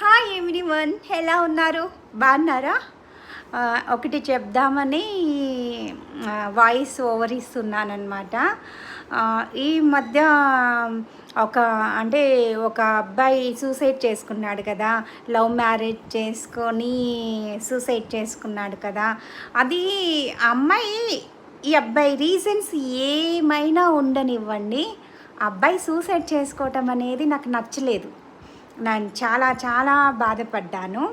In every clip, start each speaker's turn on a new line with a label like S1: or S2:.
S1: Hi every one ఎలా ఉన్నారు? బాగున్నారా? ఒకటి చెప్దామని వాయిస్ ఓవర్ ఇస్తున్నానమాట ఈ మధ్య ఒక అంటే ఒక అబ్బాయి సూసైడ్ చేసుకున్నాడు కదా. లవ్ మ్యారేజ్ చేసుకొని సూసైడ్ చేసుకున్నాడు కదా. అది అమ్మాయి ఈ అబ్బాయి రీజన్స్ ఏమైనా ఉండనివ్వండి. అబ్బాయి సూసైడ్ చేసుకోవటం అనేది నాకు నచ్చలేదు. నేను చాలా చాలా బాధపడ్డాను.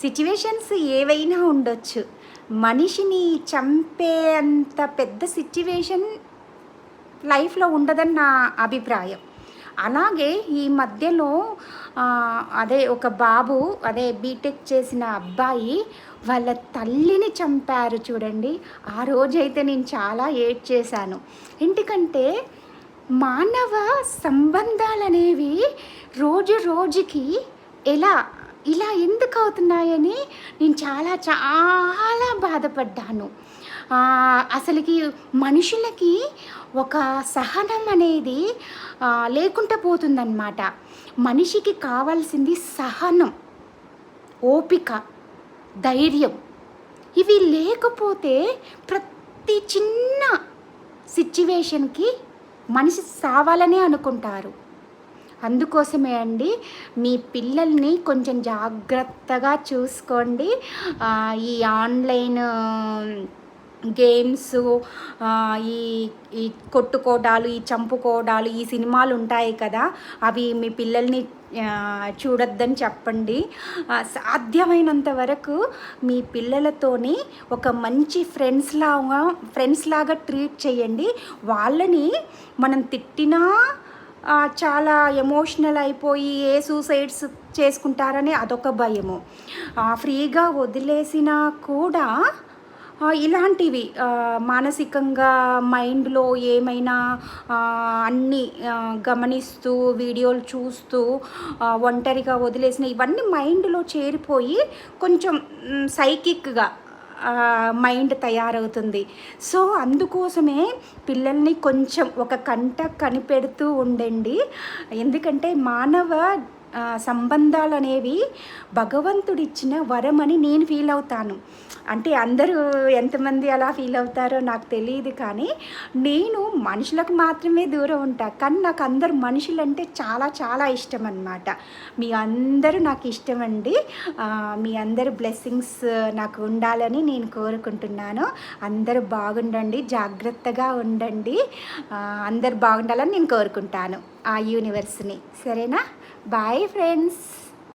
S1: సిచ్యువేషన్స్ ఏవైనా ఉండొచ్చు. మనిషిని చంపే అంత పెద్ద సిచ్యువేషన్ లైఫ్లో ఉండదని నా అభిప్రాయం. అలాగే ఈ మధ్యలో అదే ఒక బాబు అదే బీటెక్ చేసిన అబ్బాయి వాళ్ళ తల్లిని చంపారు చూడండి. ఆ రోజైతే నేను చాలా ఏడ్ చేశాను ఎందుకంటే మానవ సంబంధాలు అనేవి రోజు రోజుకి ఎలా ఇలా ఎందుకు అవుతున్నాయని నేను చాలా చాలా బాధపడ్డాను. అసలుకి మనుషులకి ఒక సహనం అనేది లేకుండా పోతుందన్నమాట. మనిషికి కావాల్సింది సహనం ఓపిక ధైర్యం. ఇవి లేకపోతే ప్రతి చిన్న సిచ్యువేషన్కి మనిషి సావాలనే అనుకుంటారు. అందుకోసమే అండి మీ పిల్లల్ని కొంచెం జాగ్రత్తగా చూసుకోండి. ఈ ఆన్లైన్ గేమ్స్ ఈ ఈ కొట్టుకోవడాలు ఈ చంపుకోవడాలు ఈ సినిమాలు ఉంటాయి కదా అవి మీ పిల్లల్ని చూడొద్దని చెప్పండి. సాధ్యమైనంత వరకు మీ పిల్లలతోని ఒక మంచి ఫ్రెండ్స్ లాగా ఫ్రెండ్స్ లాగా ట్రీట్ చేయండి. వాళ్ళని మనం తిట్టినా చాలా ఎమోషనల్ అయిపోయి ఏ సూసైడ్స్ చేసుకుంటారని అదొక భయము. ఫ్రీగా వదిలేసినా కూడా ఇలాంటివి మానసికంగా మైండ్లో ఏమైనా అన్నీ గమనిస్తూ వీడియోలు చూస్తూ ఒంటరిగా వదిలేసిన ఇవన్నీ మైండ్లో చేరిపోయి కొంచెం సైకిక్గా మైండ్ తయారవుతుంది. సో అందుకోసమే పిల్లల్ని కొంచెం ఒక కంట కనిపెడుతూ ఉండండి. ఎందుకంటే మానవ సంబంధాలు అనేవి భగవంతుడిచ్చిన వరం అని నేను ఫీల్ అవుతాను. అంటే అందరూ ఎంతమంది అలా ఫీల్ అవుతారో నాకు తెలియదు కానీ నేను మనుషులకు మాత్రమే దూరం ఉంటా. కానీ నాకు అందరు మనుషులంటే చాలా చాలా ఇష్టం అన్నమాట మీ అందరూ నాకు ఇష్టం అండి మీ అందరు బ్లెస్సింగ్స్ నాకు ఉండాలని నేను కోరుకుంటున్నాను. అందరూ బాగుండండి జాగ్రత్తగా ఉండండి. అందరు బాగుండాలని నేను కోరుకుంటాను. ఆ యూనివర్స్ని సరేనా? Bye friends